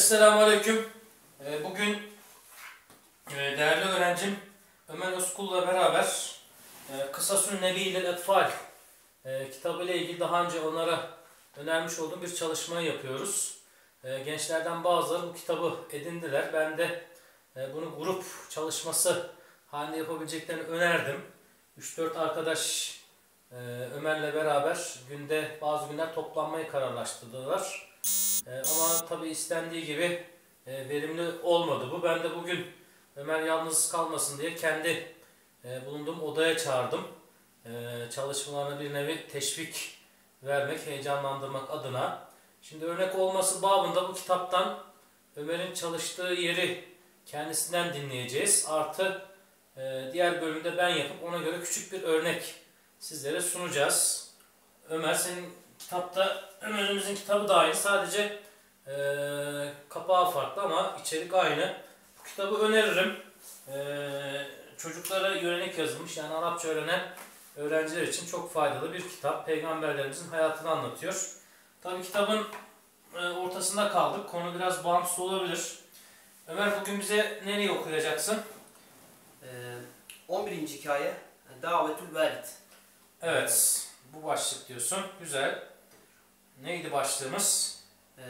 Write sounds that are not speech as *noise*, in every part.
Esselamu Aleyküm. Ee, Bugün e, değerli öğrencim Ömer Özkul'la beraber e, Kısasün Nebi ile Etfal e, kitabı ile ilgili daha önce onlara önermiş olduğum bir çalışmayı yapıyoruz. Gençlerden bazıları bu kitabı edindiler. Ben de bunu grup çalışması halinde yapabileceklerini önerdim. 3-4 arkadaş Ömer'le beraber günde bazı günler toplanmayı kararlaştırdılar. E, ama tabi istendiği gibi e, verimli olmadı bu. Ben de bugün Ömer yalnız kalmasın diye kendi e, bulunduğum odaya çağırdım. Çalışmalarına bir nevi teşvik vermek, heyecanlandırmak adına. Şimdi örnek olması babında bu kitaptan Ömer'in çalıştığı yeri kendisinden dinleyeceğiz. Artı diğer bölümde ben yapıp ona göre küçük bir örnek sizlere sunacağız. Ömer senin kitapta, Ömer'imizin kitabı da aynı. Sadece e, kapağı farklı ama içerik aynı. Bu kitabı öneririm. E, çocuklara yönelik yazılmış yani Arapça öğrenen öğrenciler için çok faydalı bir kitap. Peygamberlerimizin hayatını anlatıyor. Tabi kitabın e, ortasında kaldık. Konu biraz bağımsız olabilir. Ömer bugün bize nereyi okuyacaksın? Ee, 11. hikaye Davetül Velid. Evet. Bu başlık diyorsun. Güzel. Neydi başlığımız? Ee,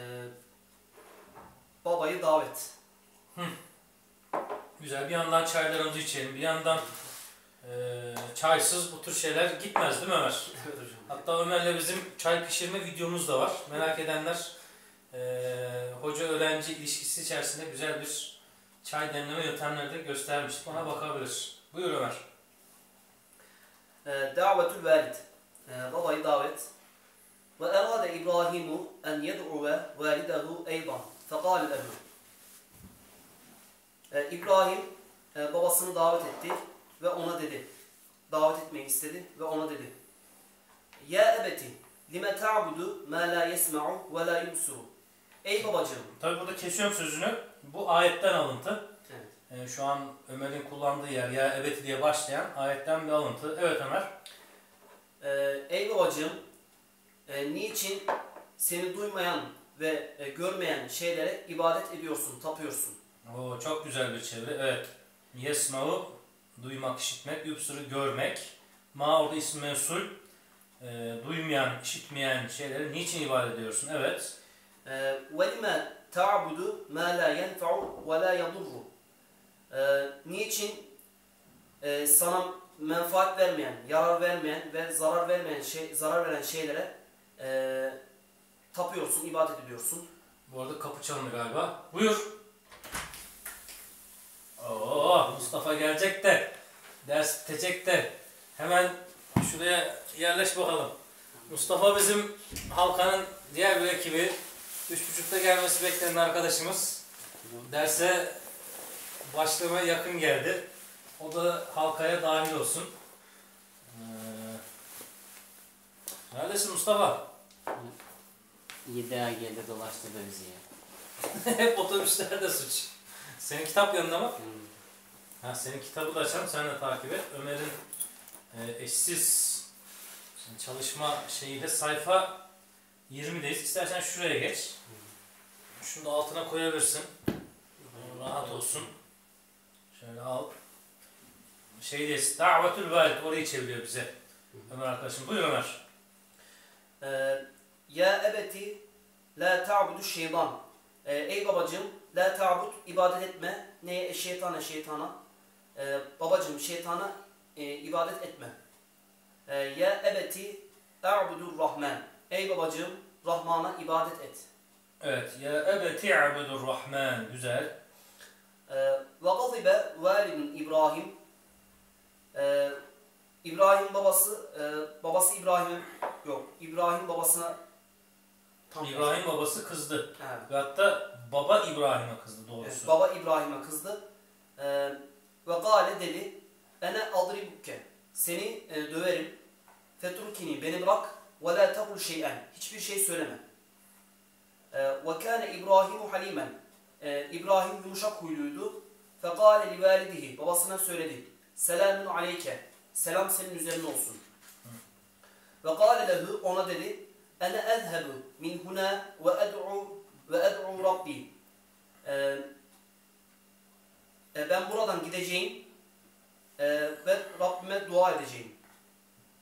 babayı davet. Güzel. Bir yandan çaylarımızı içelim. Bir yandan e, çaysız bu tür şeyler gitmez değil mi Ömer? *laughs* Evet hocam. Hatta Ömer'le bizim çay pişirme videomuz da var. Merak edenler e, hoca öğrenci ilişkisi içerisinde güzel bir çay demleme yöntemleri de göstermiştik. Ona bakabilir. Buyur Ömer. Ee, Davetül Velid. Ee, babayı davet. İbrahimu en yed'uve validehu eydan. Fekal lehu. Ee, İbrahim e, babasını davet etti ve ona dedi. Davet etmeyi istedi ve ona dedi. Ya ebeti lime ta'budu ma la yesma'u ve la yubsuru. Ey babacığım. Tabi burada kesiyorum sözünü. Bu ayetten alıntı. Evet. E, şu an Ömer'in kullandığı yer ya evet diye başlayan ayetten bir alıntı. Evet Ömer. Ee, ey babacığım, e, niçin seni duymayan ve e, görmeyen şeylere ibadet ediyorsun, tapıyorsun? Oo, çok güzel bir çeviri. Evet. Yesma'u duymak, işitmek, yüpsürü görmek. Ma orada isim mensul. E, duymayan, işitmeyen şeyleri niçin ibadet ediyorsun? Evet. وَلِمَا تَعْبُدُ مَا لَا يَنْفَعُ وَلَا يَضُرُّ Ee, Niçin e, sana menfaat vermeyen, yarar vermeyen ve zarar vermeyen şey, zarar veren şeylere e, tapıyorsun, ibadet ediyorsun? Bu arada kapı çalındı galiba. Buyur. Oo, Mustafa gelecek de. Ders bitecek de. Hemen şuraya yerleş bakalım. Mustafa bizim halkanın diğer bir ekibi. Üç buçukta gelmesi beklenen arkadaşımız. Derse başlamaya yakın geldi. O da halkaya dahil olsun. Ee, neredesin Mustafa? 7 ay geride dolaştırdı bizi ya. *laughs* Hep otobüslerde suç. Senin kitap yanında mı? Hmm. Ha, senin kitabı da açalım, sen de takip et. Ömer'in e, eşsiz çalışma şeyiyle sayfa 20'deyiz. İstersen şuraya geç. Şunu da altına koyabilirsin. Rahat olsun. Şöyle al. Şeydeyiz. Davetül valid orayı çeviriyor bize. Ömer arkadaşım. Buyur Ömer. Ee, Ya ebeti la ta'budu şeytan. Ee, ey babacığım la ta'bud ibadet etme. Neye? Şeytana şeytana. Ee, babacığım şeytana e, ibadet etme. Ya ebeti a'budur rahman. Ey babacığım Rahman'a ibadet et. Evet. Ya ebeti abudur rahman. Güzel. Ve gazibe validun İbrahim. İbrahim babası e, babası İbrahim yok. İbrahim babasına tam İbrahim babası kızdı. Evet. Ve hatta baba İbrahim'e kızdı doğrusu. Evet, baba İbrahim'e kızdı. Ee, ve gale dedi ene adribuke seni e, döverim fetrukini beni bırak ve la tekul şey'en hiçbir şey söyleme. Ee, ve kâne İbrahimu halimen Ee, İbrahim yumuşak huyluydu. Fekale li validihi babasına söyledi. Selamun aleyke selam senin üzerine olsun. وقال له ona dedi أنا أذهب من هنا وأدعو وأدعو ربي ee, ben buradan gideceğim ee, ve Rabbime dua edeceğim.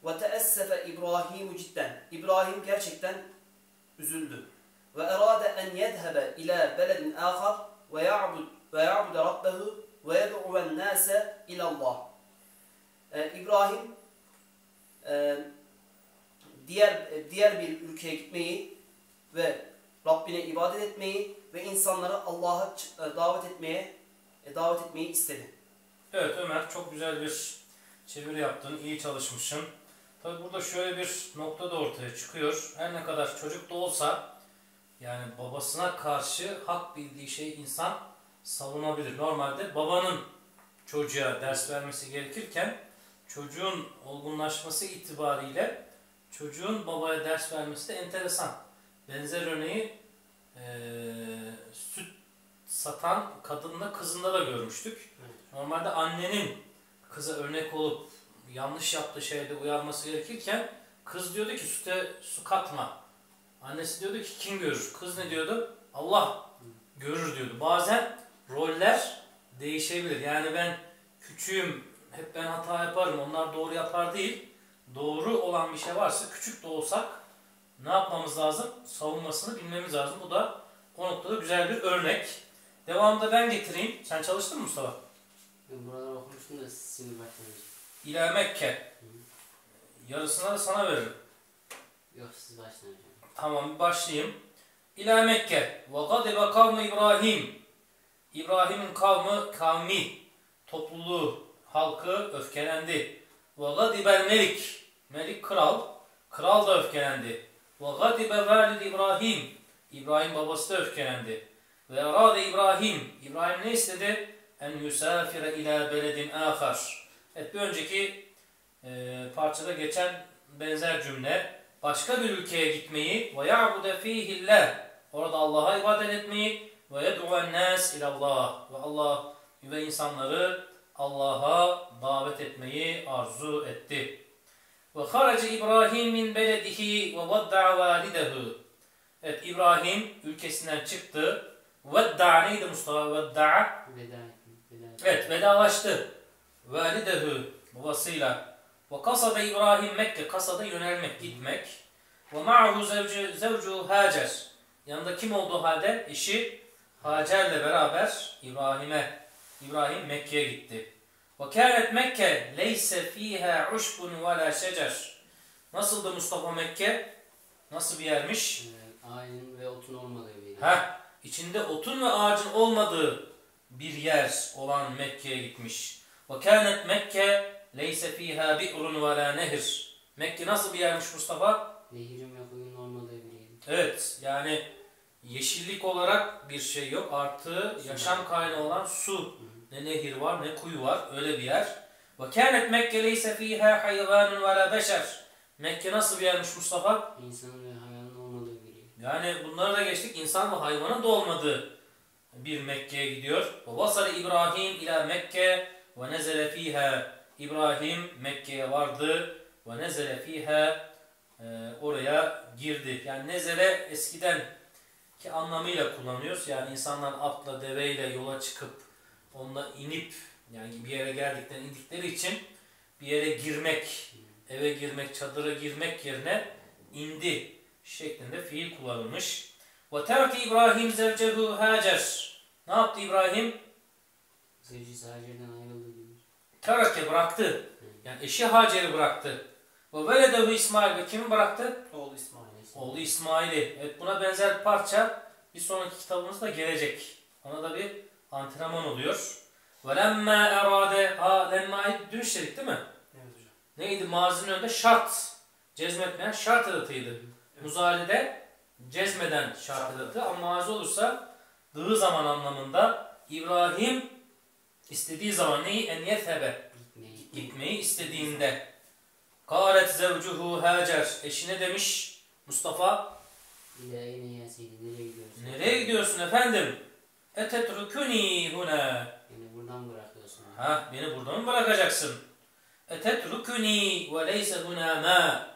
Ve teessefe İbrahimu cidden. İbrahim gerçekten üzüldü. Ve erade en yedhebe ila beledin ahar ve ya'bud ve ya'bud rabbehu ve yed'u ve nase ilallah. Ee, İbrahim e, diğer diğer bir ülkeye gitmeyi ve Rabbine ibadet etmeyi ve insanları Allah'a e, davet etmeye e, davet etmeyi istedi. Evet Ömer çok güzel bir çeviri yaptın. iyi çalışmışsın. Tabi burada şöyle bir nokta da ortaya çıkıyor. Her ne kadar çocuk da olsa yani babasına karşı hak bildiği şeyi insan savunabilir. Normalde babanın çocuğa ders vermesi gerekirken çocuğun olgunlaşması itibariyle çocuğun babaya ders vermesi de enteresan. Benzer örneği eee, süt satan kadınla kızında da görmüştük. Normalde annenin kıza örnek olup yanlış yaptığı şeyde uyarması gerekirken kız diyordu ki süte su katma. Annesi diyordu ki kim görür? Kız ne diyordu? Allah görür diyordu. Bazen roller değişebilir. Yani ben küçüğüm, hep ben hata yaparım, onlar doğru yapar değil. Doğru olan bir şey varsa küçük de olsak ne yapmamız lazım? Savunmasını bilmemiz lazım. Bu da o noktada güzel bir örnek. Devamında ben getireyim. Sen çalıştın mı Mustafa? Ben buraları okumuştum da sinir başlamış. İlâ Mekke. Yarısını da sana veririm. Yok siz başlayın. Tamam başlayayım. İlâ Mekke. Ve gadibe kavmi İbrahim. İbrahim'in kavmi, kavmi, topluluğu, halkı öfkelendi. Ve gadibel melik. Melik kral. Kral da öfkelendi. Ve gadibe İbrahim. İbrahim babası da öfkelendi. Ve erade İbrahim. İbrahim ne istedi? En yusafire ila beledin ahar. Evet bir önceki e, parçada geçen benzer cümle. Başka bir ülkeye gitmeyi ve ya'bude fihillah. Orada Allah'a ibadet etmeyi ve yed'uven nas ilallah. Ve Allah ve insanları Allah'a davet etmeyi arzu etti. Ve harace İbrahim min beledihi ve vadda'a validehu. Evet İbrahim ülkesinden çıktı. Vedda'a neydi Mustafa? Ettim. Evet vedalaştı. Validehu babasıyla. Ve kasada İbrahim Mekke. Kasada yönelmek, gitmek. Ve ma'ahu zevcu, zevcu Hacer. Yanında kim olduğu halde? Eşi Hacer'le beraber İbrahim'e. İbrahim Mekke'ye gitti. Ve kânet Mekke leyse fîhâ uşbun ve lâ şecer. Nasıldı Mustafa Mekke? Nasıl bir yermiş? Ağacın ve otun olmadığı bir yer. Ha, içinde otun ve ağacın olmadığı bir yer olan Mekke'ye gitmiş. Ve kânet Mekke leyse fîhâ bi'run ve lâ nehir. Mekke nasıl bir yermiş Mustafa? Nehirin ve kuyunun olmadığı bir yer. Evet, yani yeşillik olarak bir şey yok. Artı yaşam kaynağı olan su. Ne nehir var ne kuyu var. Öyle bir yer. Ve kânet Mekke leyse fîhâ hayvânun ve beşer. Mekke nasıl bir yermiş Mustafa? İnsanın ve hayvanın olmadığı bir yer. Yani bunları da geçtik. İnsan ve hayvanın da olmadığı bir Mekke'ye gidiyor. Ve vasale İbrahim ila Mekke ve nezele fiha. İbrahim Mekke'ye vardı ve nezele fiha e, oraya girdi. Yani nezele eskiden ki anlamıyla kullanıyoruz. Yani insanlar atla, deveyle yola çıkıp onunla inip yani bir yere geldikten indikleri için bir yere girmek, eve girmek, çadıra girmek yerine indi şeklinde fiil kullanılmış. Ve terki İbrahim zevcehu Hacer. Ne yaptı İbrahim? Zevcisi Hacer'den yer. Terke bıraktı. Yani eşi Hacer'i bıraktı. Ve veledehu İsmail ve kimi bıraktı? Oğlu İsmail. Oğlu İsmail'i. Evet buna benzer parça bir sonraki kitabımızda gelecek. Ona da bir antrenman oluyor. Lemme erade ha lemmayı dün işledik değil mi? Evet hocam. Neydi? Mazinin önünde şart. Cezmetmeyen şart edatıydı. Muzalide cezmeden şart edatı ama mazi olursa dığı zaman anlamında İbrahim istediği zaman neyi? En yethebe. Gitmeyi. İstediğinde. Kâlet zevcuhu Hacer. Eşine demiş Mustafa. Nereye gidiyorsun? nereye gidiyorsun efendim? Etetrukuni huna. Beni buradan bırakıyorsun. Ha beni burada mı bırakacaksın? Etetrukuni ve leyse huna ma.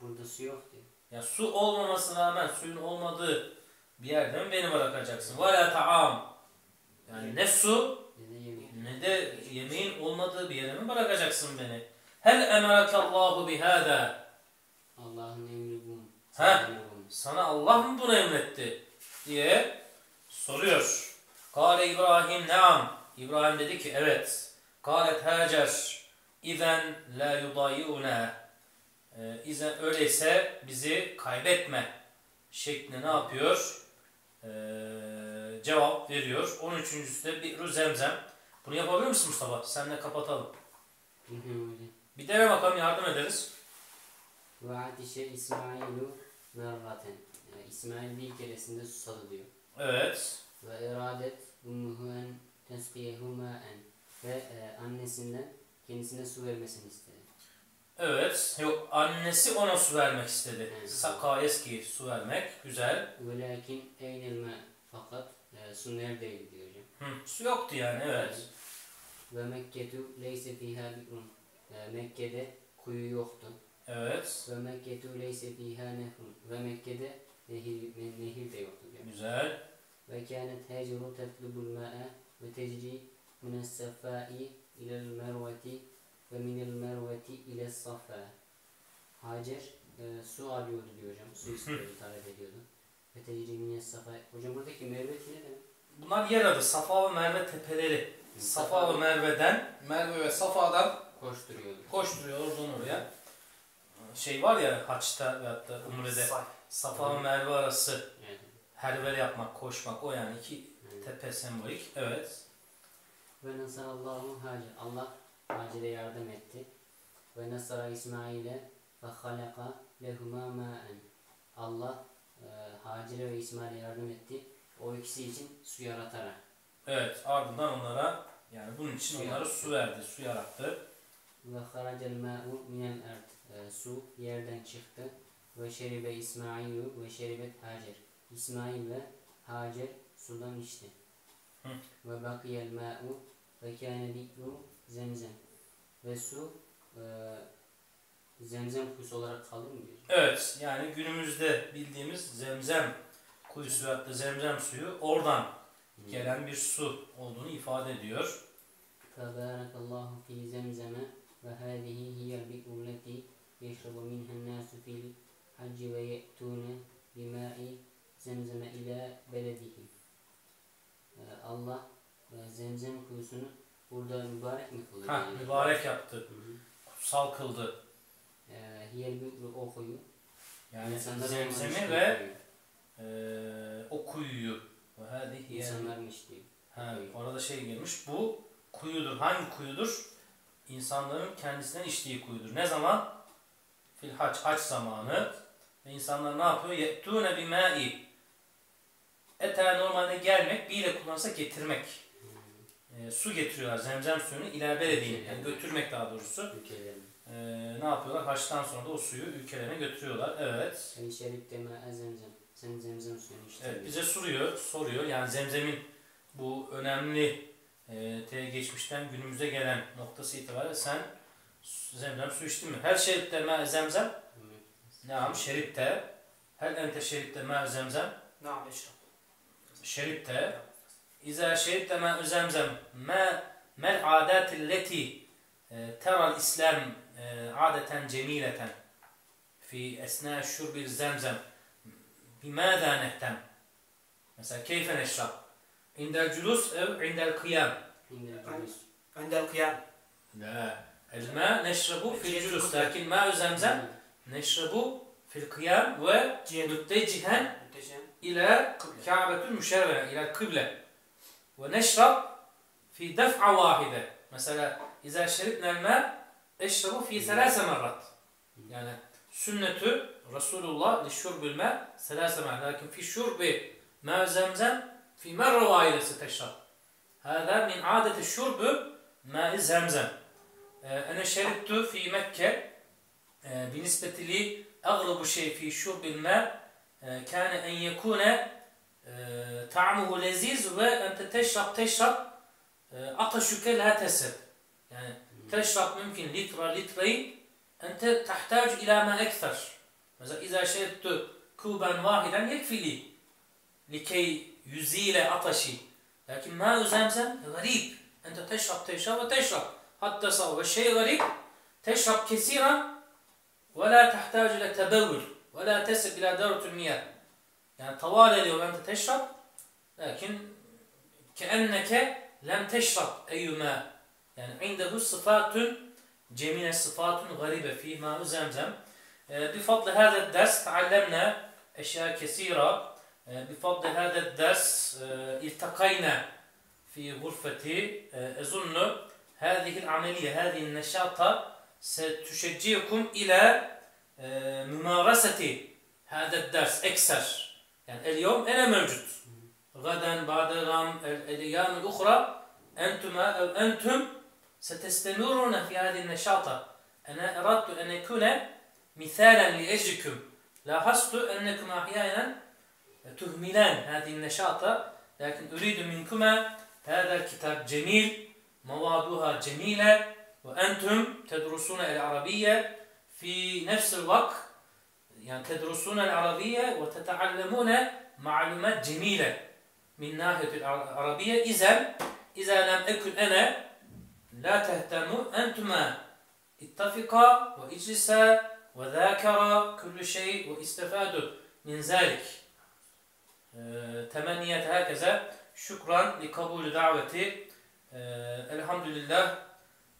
Burada su yok diyor. Ya su olmamasına rağmen suyun olmadığı bir yerde mi beni bırakacaksın? Ve la ta'am. Yani ne su Ne de yemeğin olmadığı bir yere mi bırakacaksın beni? Hel emerakallahu bihada. Allah'ın emri? Ha. Sana Allah mı bunu emretti? diye soruyor. Kale İbrahim neam. İbrahim dedi ki evet. Kalet Hacer. İzen la yudayi'una. Ee, İzen öyleyse bizi kaybetme. Şeklinde ne yapıyor? Ee, cevap veriyor. 13.sü de bir zemzem. Bunu yapabilir misin Mustafa? Senle kapatalım. Bir dene bakalım yardım ederiz. Ve atişe İsmailu merraten. Yani İsmail bir keresinde susadı diyor. Evet. Ve iradet ummuhu en tesqiyehu ma'en. Ve e, annesinden kendisine su vermesini istedi. Evet. Yok annesi ona su vermek istedi. Evet. Sakayeski su vermek. Güzel. Ve lakin eynel ma. Fakat e, su neredeydi diyor hocam. Hı. Su yoktu yani evet. Ve Mekketu leyse fiha bi'run. E, Mekke'de kuyu yoktu. Evet. Ve Mekketu leyse fiha nehrun. Ve Mekke'de nehir, ne- nehir de yoktu diyor. Güzel. Ve kânet Haceru tetlubul mâ'e ve tecri mines safâi ilel merveti ve minel merveti ile safa. Hacer e, su arıyordu diyor hocam. Su istiyordu, talep ediyordu. Ve tecri mines safa. Hocam buradaki merveti ne demek? Bunlar yer adı. Safa ve Merve tepeleri. Safa ve Merve'den, Merve ve Safa'dan koşturuyordu. koşturuyor oradan oraya. Şey var ya haçta veyahut da umrede. Safa ve Merve arası Evet. hervel yapmak, koşmak o yani iki tepe sembolik. Evet. Ve nasarallahu Hacer. Allah Hacer'e yardım etti. Ve nasara İsmail'e ve halaka lehuma ma'en. Allah e, Hacer'e ve İsmail'e yardım etti. O ikisi için su yaratarak. Evet ardından onlara yani bunun için onlara su verdi, su yarattı. Ve haracel ma'u minel erd. Ee, su yerden çıktı. Ve şeribe İsmailu ve şeribet Hacer. İsmail ve Hacer sudan içti. Ve bakiyel ma'u ve kâne dikru zemzem. Ve su e, zemzem kuyusu olarak kalır mı? Diyor? Evet yani günümüzde bildiğimiz zemzem kuyusu hatta zemzem suyu oradan gelen bir su olduğunu ifade ediyor. Tebârekallâhu fî zemzeme ve hâzihi hiyel bi'ulleti يشرب منها الناس في الحج ويأتون بماء زمزم إلى بلده Ee, Allah e, zemzem kuyusunu burada mübarek mi kıldı? Ha, yani? mübarek yaptı, Hı hı. kutsal kıldı. Ee, Hiyel bü'rü o kuyu. Yani İnsanların zemzemi içtiği ve kuyu. eee, o kuyuyu. Ve hadi hiye- İnsanların içtiği. Ha, orada şey gelmiş. Bu kuyudur. Hangi kuyudur? İnsanların kendisinden içtiği kuyudur. Ne zaman? Fil hac, hac zamanı. Ve insanlar ne yapıyor? Yettûne bimâ'i. Ete normalde gelmek, bir ile kullanırsa getirmek. Ee, su getiriyorlar. Zemzem suyunu ila belediğin. Yani götürmek daha doğrusu. Ee, ne yapıyorlar? Haçtan sonra da o suyu ülkelerine götürüyorlar. Evet. Ey şerif deme zemzem. Sen zemzem suyunu içtin. Evet bize soruyor, soruyor. Yani zemzemin bu önemli e, te geçmişten günümüze gelen noktası itibariyle sen Zemzem su içtin mi? Her şeritte me zemzem? Naam şeritte. Hel ente şeritte me zemzem? Naam eşrab. Şeritte. İza şeritte me zemzem. Me mel adetil leti e, teral İslam e, adeten cemileten fi esna şurbil zemzem bimâzâ nehtem mesela keyfe neşrab indel culus ev indel kıyam indel kıyam indel kıyam la El ma neşrebu fil cülüs. Lakin ma zemzem neşrebu fil kıyam ve müttecihen ila kâbetül müşerrere, ila kıble. Ve neşrab fi def'a vahide. Mesela izâ şeribnel ma eşrebu fi selâse merrat. Yani sünnetü Resulullah li şurbül ma selâse merrat. Lakin fi şurbi ma zemzem fi merre vahidesi teşrab. Hâdâ min âdeti şurbu ma zemzem. أنا شربت في مكة آه، بالنسبة لي أغلب شيء في شرب الماء آه، كان أن يكون آه، طعمه لذيذ وأنت تشرب تشرب آه، عطشك لا تسب. يعني تشرب ممكن لتر لترين أنت تحتاج إلى ما أكثر. مثلا إذا شربت كوبا واحدا يكفي لي لكي يزيل عطشي لكن ماء زمزم غريب. أنت تشرب تشرب وتشرب. التصور الشيء غريب. تشرب كثيرا ولا تحتاج إلى تبول ولا تسب إلى دورة المياه. يعني طوال اليوم أنت تشرب لكن كأنك لم تشرب أي ماء يعني عنده صفات جميلة صفات غريبة في ماء زمزم آه، بفضل هذا الدرس تعلمنا أشياء كثيرة. آه، بفضل هذا الدرس آه، التقينا في غرفتي. أظن هذه العملية هذه النشاطة ستشجعكم إلى ممارسة هذا الدرس أكثر. يعني اليوم أنا موجود. غدا بعد غام الأيام الأخرى أنتم أو أنتم ستستمرون في هذه النشاطة أنا أردت أن أكون مثالا لأجلكم. لاحظت أنكم أحيانا تهملان هذه النشاطة لكن أريد منكما هذا الكتاب جميل. مواضيعها جميلة وأنتم تدرسون العربية في نفس الوقت يعني تدرسون العربية وتتعلمون معلومات جميلة من ناحية العربية. إذا إذا لم أكن أنا لا تهتموا أنتما اتفقا واجلسا وذاكرا كل شيء واستفادوا من ذلك. تمنيت هكذا. شكرا لقبول دعوتي. الحمد لله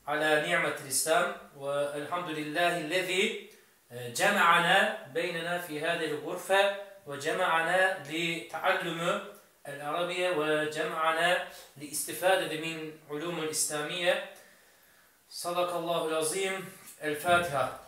على نعمة الإسلام والحمد لله الذي جمعنا بيننا في هذه الغرفة وجمعنا لتعلم العربية وجمعنا لاستفادة من علوم الإسلامية. صدق الله العظيم. الفاتحة.